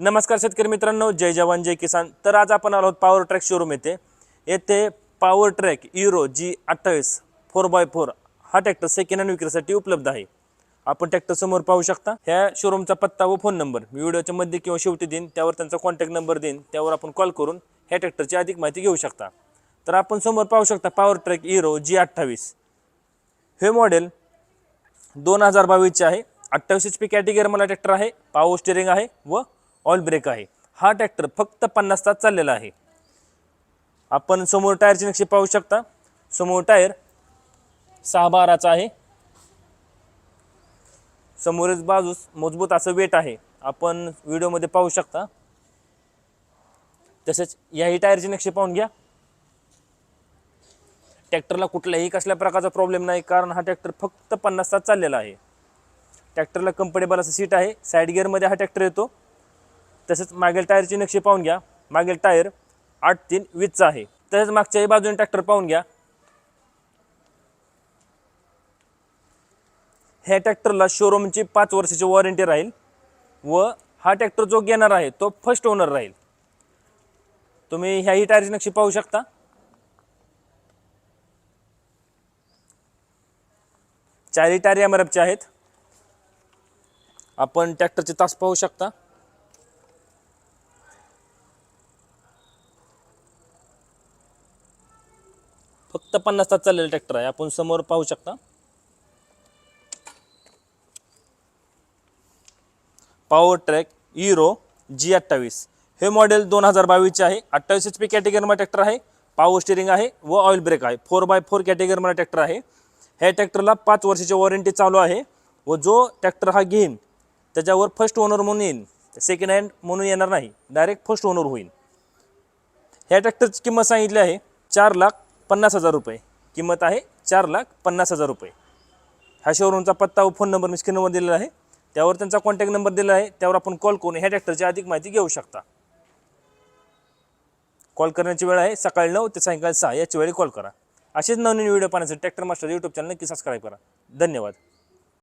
नमस्कार शेतकरी मित्रांनो जय जवान जय किसान. तर आज आपण आलो आहोत पॉवर ट्रॅक शोरूम येथे. येथे पॉवर ट्रॅक इरो जी अठ्ठावीस फोर बाय फोर हा ट्रॅक्टर सेकंड हँड विक्रीसाठी उपलब्ध आहे. आपण ट्रॅक्टर समोर पाहू शकता. ह्या शोरूमचा पत्ता व फोन नंबर मी व्हिडिओच्या मध्ये किंवा शेवटी देईन त्यावर त्यांचा कॉन्टॅक्ट नंबर देईन त्यावर आपण कॉल करून ह्या ट्रॅक्टरची अधिक माहिती घेऊ शकता. तर आपण समोर पाहू शकता पॉवर ट्रॅक इरो जी अठ्ठावीस. हे मॉडेल दोन हजार बावीसचे आहे. अठ्ठावीस एच पी कॅटेगरी मला ट्रॅक्टर आहे पावर स्टेरिंग आहे व ऑल ब्रेक आहे. हा ट्रॅक्टर फक्त पन्नास तास चाललेला आहे. आपण समोर टायरची नक्षी पाहू शकता. समोर टायर सहा बाराचा आहे. समोरच बाजूस मजबूत असं वेट आहे. आपण व्हिडिओमध्ये पाहू शकता. तसेच याही टायरची नक्षी पाहून घ्या. ट्रॅक्टरला कुठल्याही कसल्या प्रकारचा प्रॉब्लेम नाही कारण हा ट्रॅक्टर फक्त पन्नास तास चाललेला आहे. ट्रॅक्टरला कम्फर्टेबल असं सीट आहे. साईड गिअरमध्ये हा ट्रॅक्टर येतो. तसेच मागील टायरची नक्षी पाहून घ्या. मागील टायर आठ तीन वीजचा आहे. तसेच मागच्याही बाजूने ट्रॅक्टर पाहून घ्या. ह्या ट्रॅक्टरला शोरूमची पाच वर्षाची वॉरंटी राहील व हा ट्रॅक्टर जो घेणार आहे तो फर्स्ट ओनर राहील. तुम्ही ह्याही टायरची नक्षी पाहू शकता. चारही टायर एम आर आहेत. आपण ट्रॅक्टरचे तास पाहू शकता. फक्त पन्नास तास चाललेला ट्रॅक्टर आहे. आपण समोर पाहू शकता. पॉवर ट्रॅक इरो जी अठ्ठावीस. हे मॉडेल दोन हजार बावीसचे आहे. अठ्ठावीस एच पी कॅटेगरीमध्ये ट्रॅक्टर आहे. पॉवर स्टिअरिंग आहे व ऑइल ब्रेक आहे. फोर बाय फोर कॅटेगरीमध्ये ट्रॅक्टर आहे. ह्या ट्रॅक्टरला पाच वर्षाची वॉरंटी चालू आहे व जो ट्रॅक्टर हा घेईन त्याच्यावर फर्स्ट ओनर म्हणून येईन सेकंड हँड म्हणून येणार नाही. डायरेक्ट फर्स्ट ओनर होईल. ह्या ट्रॅक्टरची किंमत सांगितली आहे चार लाख पन्नास हजार रुपये. किंमत आहे चार लाख पन्नास हजार रुपये. ह्या शोरूमचा पत्ता व फोन नंबर मी स्क्रीनवर दिलेला आहे. त्यावर त्यांचा कॉन्टॅक्ट नंबर दिला आहे. त्यावर आपण कॉल करून ह्या ट्रॅक्टरची अधिक माहिती घेऊ शकता. कॉल करण्याची वेळ आहे सकाळी नऊ ते सायंकाळी सहा. याची वेळी कॉल करा. असेच नवनवीन व्हिडिओ पाहण्यासाठी ट्रॅक्टर मास्टर यूट्यूब चॅनल नक्की सबस्क्राईब करा. धन्यवाद.